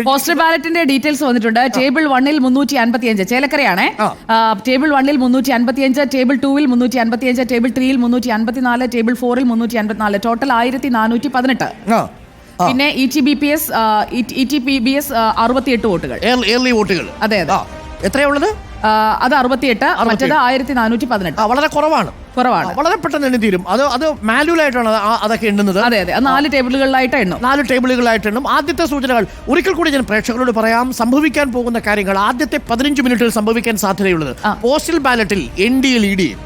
Postal ബാലറ്റിന്റെ details വന്നിട്ടുണ്ട്. Table വണ്ണിൽ മുന്നൂറ്റി അൻപത്തിയഞ്ച് ചേലക്കരയാണേ. ആ. ആ, ടേബിൾ വണ്ണിൽ മുന്നൂറ്റി അൻപത്തിയഞ്ച് ടേബിൾ ടൂവിൽ മുന്നൂറ്റി അൻപത്തിയഞ്ച് ടേബിൾ ത്രീയിൽ മുന്നൂറ്റി അൻപത്തിനാല് ടേബിൾ ഫോറിൽ മുന്നൂറ്റി അൻപത്തിനാല് ടോട്ടൽ ആയിരത്തി നാനൂറ്റി പതിനെട്ട്. പിന്നെ E T B P S E T P B S അറുപത്തിയെട്ട് വോട്ടുകൾ. വോട്ടുകൾ. അതെ അതെ. എത്രയുള്ളത് അത് അറുപത്തിയെട്ട് മറ്റത് ആയിരത്തി നാനൂറ്റി പതിനെട്ട് വളരെ കുറവാണ്. കുറവാണ്. വളരെ പെട്ടെന്ന് എണ്ണി തീരും. അത് അത് മാനുവൽ ആയിട്ടാണ് അതൊക്കെ എണ്ണുന്നത്. അതെ അതെ. അത് നാല് ടേബിളുകളിലായിട്ട് എണ്ണും. നാല് ടേബിളുകളായിട്ട് എണ്ണും. ആദ്യത്തെ സൂചനകൾ ഒരിക്കൽ കൂടി ഞാൻ പ്രേക്ഷകരോട് പറയാം സംഭവിക്കാൻ പോകുന്ന കാര്യങ്ങൾ ആദ്യത്തെ പതിനഞ്ച് മിനിറ്റിൽ സംഭവിക്കാൻ സാധ്യതയുള്ളത് postal ബാലറ്റിൽ N D L E D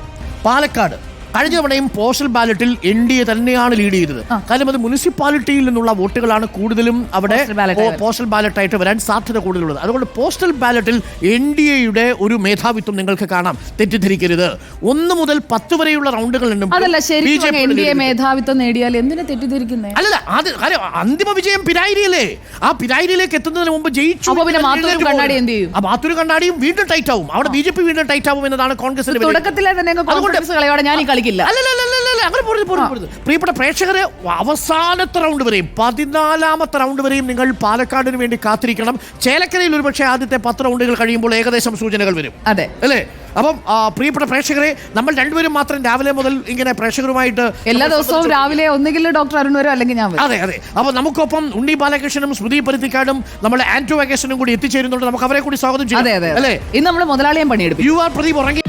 Palakkad. കഴിഞ്ഞ തവണയും പോസ്റ്റൽ ബാലറ്റിൽ എൻ ഡി എ തന്നെയാണ് ലീഡ് ചെയ്തത്. കാരണം അത് മുനിസിപ്പാലിറ്റിയിൽ നിന്നുള്ള വോട്ടുകളാണ് കൂടുതലും അവിടെ. പോസ്റ്റൽ ബാലറ്റ് ആയിട്ട് വരാൻ സാധ്യത കൂടുതലുള്ളത്. അതുകൊണ്ട് പോസ്റ്റൽ ബാലറ്റിൽ എൻ ഡി എയുടെ ഒരു മേധാവിത്വം നിങ്ങൾക്ക് കാണാം. തെറ്റിദ്ധരിക്കരുത്. ഒന്ന് മുതൽ പത്ത് വരെയുള്ള റൗണ്ടുകൾ മേധാവിത്വം നേടിയാൽ എന്തിനാ തെറ്റിദ്ധരിക്കുന്നത് അല്ലല്ല അത് അന്തിമ വിജയം പിരായിരിയല്ലേ? ആ പിരായിലേക്ക് എത്തുന്നതിന് മുമ്പ് ജയിച്ചു അപ്പൊ പിന്നെ എന്ന് മാത്തൂരും കണ്ണാടി എന്ത് ചെയ്യും? ആ മാത്തൂര് കണ്ണാടിയും വീണ്ടും ടൈറ്റ് ആവും. അവിടെ ബി ജെ പി വീണ്ടും ടൈറ്റ് ആവും എന്നതാണ് കോൺഗ്രസ്. തുടക്കത്തിലെ തന്നെ കളയോടെ ഞാൻ ഈ കളിക്കില്ല. അല്ലല്ലല്ലല്ലല്ല, അങ്ങനെ പോരുത്, പോരുത്, പോരുത്. പ്രിയപ്പെട്ട പ്രേക്ഷകരെ അവസാനത്തെ റൗണ്ട് വരെയും പതിനാലാമത്തെ റൗണ്ട് വരെയും നിങ്ങൾ പാലക്കാടിന് വേണ്ടി കാത്തിരിക്കണം. ചേലക്കരയിൽ ഒരുപക്ഷെ ആദ്യത്തെ പത്ത് റൗണ്ടുകൾ കഴിയുമ്പോൾ ഏകദേശം സൂചനകൾ വരും. അതെ. അല്ലേ? അപ്പം പ്രിയപ്പെട്ട പ്രേക്ഷകരെ നമ്മൾ രണ്ടുപേരും മാത്രം രാവിലെ മുതൽ ഇങ്ങനെ പ്രേക്ഷകരുമായിട്ട് എല്ലാ ദിവസവും രാവിലെ ഒന്നുകിൽ ഡോക്ടർ അരുൺ വരും അല്ലെങ്കിൽ ഞാൻ അതെ അതെ. അപ്പൊ നമുക്കൊപ്പം ഉണ്ണി ബാലകൃഷ്ണനും സ്മൃതി പരുത്തിക്കാടും നമ്മുടെ ആന്റോ വെക്കേഷനും കൂടി എത്തിച്ചേരുന്നുണ്ട്. നമുക്ക് അവരെ കൂടി സ്വാഗതം ചെയ്യാം. അതെ അതെ അല്ലേ? ഇന്ന് നമ്മൾ മുതലാളിയും പണിയെടുക്കും യു ആർ പ്രദീപ് ഉറങ്ങി